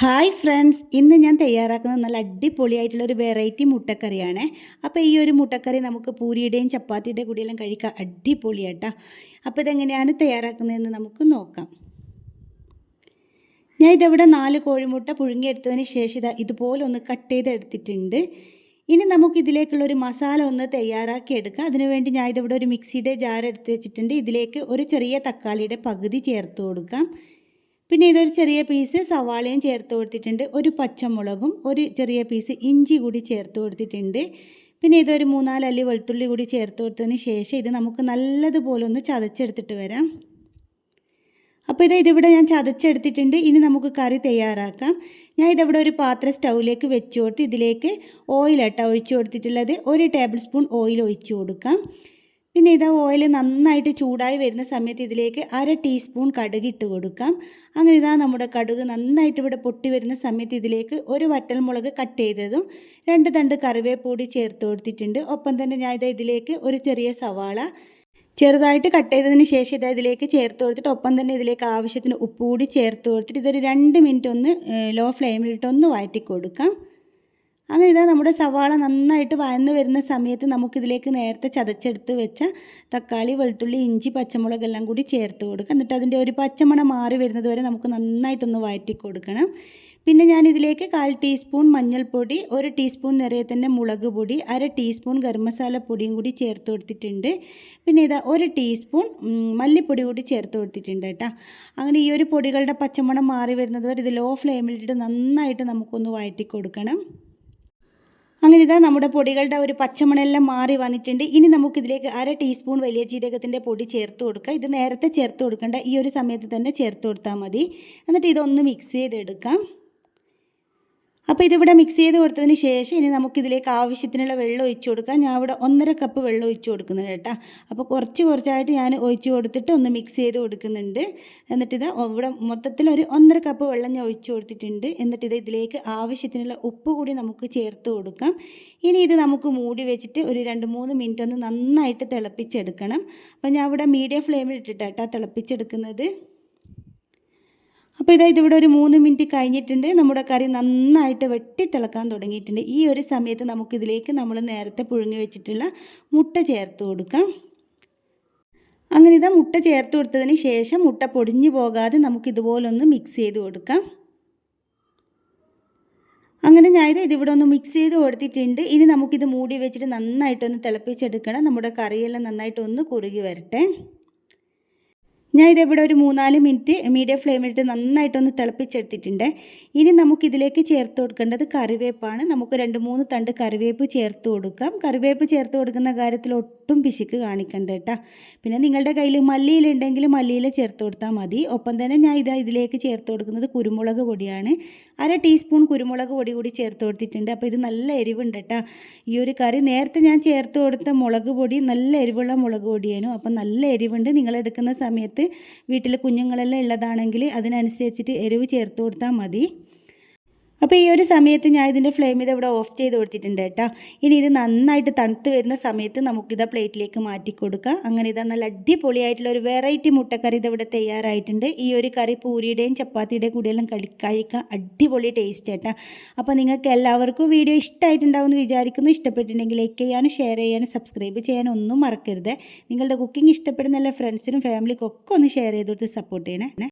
Hi friends ഇന്ന് ഞാൻ തയ്യാറാക്കുന്നത് നല്ല അടിപൊളിയായിട്ടുള്ള ഒരു വെറൈറ്റി മുട്ടക്കറിയാണ്. അപ്പോൾ ഈ ഒരു മുട്ടക്കറി നമുക്ക് പൂരിയുടെയും ചപ്പാത്തിയുടെയും കൂടിയെല്ലാം കഴിക്കാം അടിപൊളിയാട്ടോ. അപ്പോൾ ഇതെങ്ങനെയാണ് തയ്യാറാക്കുന്നതെന്ന് നമുക്ക് നോക്കാം. ഞാൻ ഇതവിടെ നാല് കോഴിമുട്ട പുഴുങ്ങിയെടുത്തതിന് ശേഷം ഇതാ ഇതുപോലെ ഒന്ന് കട്ട് ചെയ്തെടുത്തിട്ടുണ്ട്. ഇനി നമുക്ക് ഇതിലേക്കുള്ളൊരു മസാല ഒന്ന് തയ്യാറാക്കി എടുക്കാം. അതിനുവേണ്ടി ഞാൻ ഇതിവിടെ ഒരു മിക്സിയുടെ ജാർ എടുത്ത് വെച്ചിട്ടുണ്ട്. ഇതിലേക്ക് ഒരു ചെറിയ തക്കാളിയുടെ പകുതി ചേർത്ത് കൊടുക്കാം. പിന്നെ ഇതൊരു ചെറിയ പീസ് സവാളയും ചേർത്ത് കൊടുത്തിട്ടുണ്ട്. ഒരു പച്ചമുളകും ഒരു ചെറിയ പീസ് ഇഞ്ചി കൂടി ചേർത്ത് കൊടുത്തിട്ടുണ്ട്. പിന്നെ ഇതൊരു മൂന്നാൽ അല്ലി വെളുത്തുള്ളി കൂടി ചേർത്ത് കൊടുത്തതിന് ശേഷം ഇത് നമുക്ക് നല്ലതുപോലെ ഒന്ന് ചതച്ചെടുത്തിട്ട് വരാം. അപ്പോൾ ഇത് ഇതിവിടെ ഞാൻ ചതച്ചെടുത്തിട്ടുണ്ട്. ഇനി നമുക്ക് കറി തയ്യാറാക്കാം. ഞാൻ ഇതിവിടെ ഒരു പാത്രം സ്റ്റൗവിലേക്ക് വെച്ച് കൊടുത്ത് ഇതിലേക്ക് ഓയിലട്ട ഒഴിച്ചു കൊടുത്തിട്ടുള്ളത്. ഒരു ടേബിൾ സ്പൂൺ ഓയിൽ ഒഴിച്ചു കൊടുക്കാം. പിന്നെ ഇതാ ഓയിൽ നന്നായിട്ട് ചൂടായി വരുന്ന സമയത്ത് ഇതിലേക്ക് അര ടീസ്പൂൺ കടുക് ഇട്ട് കൊടുക്കാം. അങ്ങനെ ഇതാ നമ്മുടെ കടുക് നന്നായിട്ട് ഇവിടെ പൊട്ടി വരുന്ന സമയത്ത് ഇതിലേക്ക് ഒരു വറ്റൽമുളക് കട്ട് ചെയ്തതും രണ്ട് തണ്ട് കറിവേപ്പൊടി ചേർത്ത് കൊടുത്തിട്ടുണ്ട്. ഒപ്പം തന്നെ ഞാൻ ഇതാ ഇതിലേക്ക് ഒരു ചെറിയ സവാള ചെറുതായിട്ട് കട്ട് ചെയ്തതിന് ശേഷം ഇതാ ഇതിലേക്ക് ചേർത്ത് കൊടുത്തിട്ട് ഒപ്പം തന്നെ ഇതിലേക്ക് ആവശ്യത്തിന് ഉപ്പ് കൂടി ചേർത്ത് കൊടുത്തിട്ട് ഇതൊരു രണ്ട് മിനിറ്റ് ഒന്ന് ലോ ഫ്ലെയിമിലിട്ട് ഒന്ന് വഴറ്റി കൊടുക്കാം. അങ്ങനെ ഇതാ നമ്മുടെ സവാള നന്നായിട്ട് വഴന്ന് വരുന്ന സമയത്ത് നമുക്കിതിലേക്ക് നേരത്തെ ചതച്ചെടുത്ത് വെച്ച തക്കാളി വെളുത്തുള്ളി ഇഞ്ചി പച്ചമുളക് എല്ലാം കൂടി ചേർത്ത് കൊടുക്കുക. എന്നിട്ട് അതിന്റെ ഒരു പച്ചമണം മാറി വരുന്നത് വരെ നമുക്ക് നന്നായിട്ടൊന്ന് വഴറ്റി കൊടുക്കണം. പിന്നെ ഞാനിതിലേക്ക് കാൽ ടീസ്പൂൺ മഞ്ഞൾപ്പൊടി ഒരു ടീസ്പൂൺ നിറയെ തന്നെ മുളക് പൊടി അര ടീസ്പൂൺ ഗരം പൊടിയും കൂടി ചേർത്ത് കൊടുത്തിട്ടുണ്ട്. പിന്നെ ഇതാ ഒരു ടീസ്പൂൺ മല്ലിപ്പൊടി കൂടി ചേർത്ത് കൊടുത്തിട്ടുണ്ട് കേട്ടോ. അങ്ങനെ ഈ ഒരു പൊടികളുടെ പച്ചമണം മാറി വരുന്നത് വരെ ഇത് ലോ ഫ്ലെയിമിലിട്ട് നന്നായിട്ട് നമുക്കൊന്ന് വഴറ്റി കൊടുക്കണം. അങ്ങനെ ഇതാ നമ്മുടെ പൊടികളുടെ ഒരു പച്ചമണെല്ലാം മാറി വന്നിട്ടുണ്ട്. ഇനി നമുക്കിതിലേക്ക് അര ടീസ്പൂൺ വലിയ ജീരകത്തിന്റെ പൊടി ചേർത്ത് കൊടുക്കുക ഇത് നേരത്തെ ചേർത്ത് കൊടുക്കേണ്ട ഈ ഒരു സമയത്ത് തന്നെ ചേർത്ത് കൊടുത്താൽ മതി. എന്നിട്ട് ഇതൊന്ന് മിക്സ് ചെയ്തെടുക്കാം. അപ്പോൾ ഇതിവിടെ മിക്സ് ചെയ്ത് കൊടുത്തതിന് ശേഷം ഇനി നമുക്കിതിലേക്ക് ആവശ്യത്തിനുള്ള വെള്ളം ഒഴിച്ചു കൊടുക്കാം. ഞാൻ ഇവിടെ ഒന്നര കപ്പ് വെള്ളം ഒഴിച്ചു കൊടുക്കുന്നുണ്ട് കേട്ടോ. അപ്പോൾ കുറച്ച് കുറച്ചായിട്ട് ഞാൻ ഒഴിച്ച് കൊടുത്തിട്ട് ഒന്ന് മിക്സ് ചെയ്ത് കൊടുക്കുന്നുണ്ട്. എന്നിട്ടിത് ഇവിടെ മൊത്തത്തിൽ ഒരു ഒന്നര കപ്പ് വെള്ളം ഞാൻ ഒഴിച്ചു കൊടുത്തിട്ടുണ്ട്. എന്നിട്ടിത് ഇത് ഇതിലേക്ക് ആവശ്യത്തിനുള്ള ഉപ്പ് കൂടി നമുക്ക് ചേർത്ത് കൊടുക്കാം. ഇനി ഇത് നമുക്ക് മൂടി വെച്ചിട്ട് ഒരു രണ്ട് മൂന്ന് മിനിറ്റ് ഒന്ന് നന്നായിട്ട് തിളപ്പിച്ചെടുക്കണം. അപ്പോൾ ഞാൻ ഇവിടെ മീഡിയം ഫ്ലെയിമിൽ ഇട്ടിട്ടാട്ടോ തിളപ്പിച്ചെടുക്കുന്നത്. അപ്പോൾ ഇതാ ഇതിവിടെ ഒരു മൂന്ന് മിനിറ്റ് കഴിഞ്ഞിട്ടുണ്ട്. നമ്മുടെ കറി നന്നായിട്ട് വെട്ടി തിളക്കാൻ തുടങ്ങിയിട്ടുണ്ട്. ഈ ഒരു സമയത്ത് നമുക്കിതിലേക്ക് നമ്മൾ നേരത്തെ പുഴുങ്ങി വെച്ചിട്ടുള്ള മുട്ട ചേർത്ത് കൊടുക്കാം. അങ്ങനെ ഇതാ മുട്ട ചേർത്ത് കൊടുത്തതിന് ശേഷം മുട്ട പൊടിഞ്ഞു പോകാതെ നമുക്കിതുപോലൊന്ന് മിക്സ് ചെയ്ത് കൊടുക്കാം. അങ്ങനെ ഞാൻ ഇത് ഇതിവിടെ ഒന്ന് മിക്സ് ചെയ്ത് കൊടുത്തിട്ടുണ്ട്. ഇനി നമുക്കിത് മൂടി വെച്ചിട്ട് നന്നായിട്ടൊന്ന് തിളപ്പിച്ചെടുക്കണം. നമ്മുടെ കറിയെല്ലാം നന്നായിട്ടൊന്ന് കുറുകി വരട്ടെ. ഞാൻ ഇതിവിടെ ഒരു മൂന്നാൽ മിനിറ്റ് മീഡിയം ഫ്ലെയിമിലിട്ട് നന്നായിട്ടൊന്ന് തിളപ്പിച്ചെടുത്തിട്ടുണ്ട്. ഇനി നമുക്കിതിലേക്ക് ചേർത്ത് കൊടുക്കേണ്ടത് കറിവേപ്പാണ്. നമുക്ക് രണ്ട് മൂന്ന് തണ്ട് കറിവേപ്പ് ചേർത്ത് കൊടുക്കാം. കറിവേപ്പ് ചേർത്ത് കൊടുക്കുന്ന കാര്യത്തിൽ ഒട്ടും പിശുക്ക് കാണിക്കണ്ട കേട്ടോ. പിന്നെ നിങ്ങളുടെ കയ്യിൽ മല്ലിയിലുണ്ടെങ്കിൽ മല്ലിയിൽ ചേർത്ത് കൊടുത്താൽ മതി. ഒപ്പം തന്നെ ഞാൻ ഇതാ ഇതിലേക്ക് ചേർത്ത് കൊടുക്കുന്നത് കുരുമുളക് പൊടിയാണ്. അര ടീസ്പൂൺ കുരുമുളക് പൊടി കൂടി ചേർത്ത് കൊടുത്തിട്ടുണ്ട്. അപ്പോൾ ഇത് നല്ല എരിവുണ്ട് കേട്ടോ. ഈ ഒരു കറി നേരത്തെ ഞാൻ ചേർത്ത് കൊടുത്ത മുളക് പൊടി നല്ല എരിവുള്ള മുളക് പൊടിയാണ് അപ്പം നല്ല എരിവുണ്ട്. നിങ്ങൾ എടുക്കുന്ന വീട്ടിൽ കുഞ്ഞുങ്ങളെല്ലാം ഉള്ളതാണെങ്കിൽ അതിനനുസരിച്ചിട്ട് എരിവ് ചേർത്ത് കൊടുത്താൽ മതി. അപ്പോൾ ഈ ഒരു സമയത്ത് ഞാൻ ഇതിന്റെ ഫ്ലെയിം ഇത് ഇവിടെ ഓഫ് ചെയ്ത് കൊടുത്തിട്ടുണ്ട് കേട്ടോ. ഇനി ഇത് നന്നായിട്ട് തണുത്ത് വരുന്ന സമയത്ത് നമുക്കിത് പ്ലേറ്റിലേക്ക് മാറ്റി കൊടുക്കാം. അങ്ങനെ ഇതാ നല്ല അടിപൊളിയായിട്ടുള്ള ഒരു വെറൈറ്റി മുട്ടക്കറി ഇത് ഇവിടെ തയ്യാറായിട്ടുണ്ട്. ഈ ഒരു കറി പൂരിയുടെയും ചപ്പാത്തിയുടെയും കൂടെയെല്ലാം കഴി കഴിക്കാൻ അടിപൊളി ടേസ്റ്റ് കേട്ടോ. അപ്പോൾ നിങ്ങൾക്ക് എല്ലാവർക്കും വീഡിയോ ഇഷ്ടമായിട്ടുണ്ടാവും എന്ന് വിചാരിക്കുന്നു. ഇഷ്ടപ്പെട്ടിട്ടുണ്ടെങ്കിൽ ലൈക്ക് ചെയ്യാനും ഷെയർ ചെയ്യാനും സബ്സ്ക്രൈബ് ചെയ്യാനും ഒന്നും മറക്കരുത്. നിങ്ങളുടെ കുക്കിംഗ് ഇഷ്ടപ്പെടുന്ന എല്ലാ ഫ്രണ്ട്സിനും ഫാമിലിക്കും ഒക്കെ ഒന്ന് ഷെയർ ചെയ്ത് കൊടുത്ത് സപ്പോർട്ട് ചെയ്യണേ.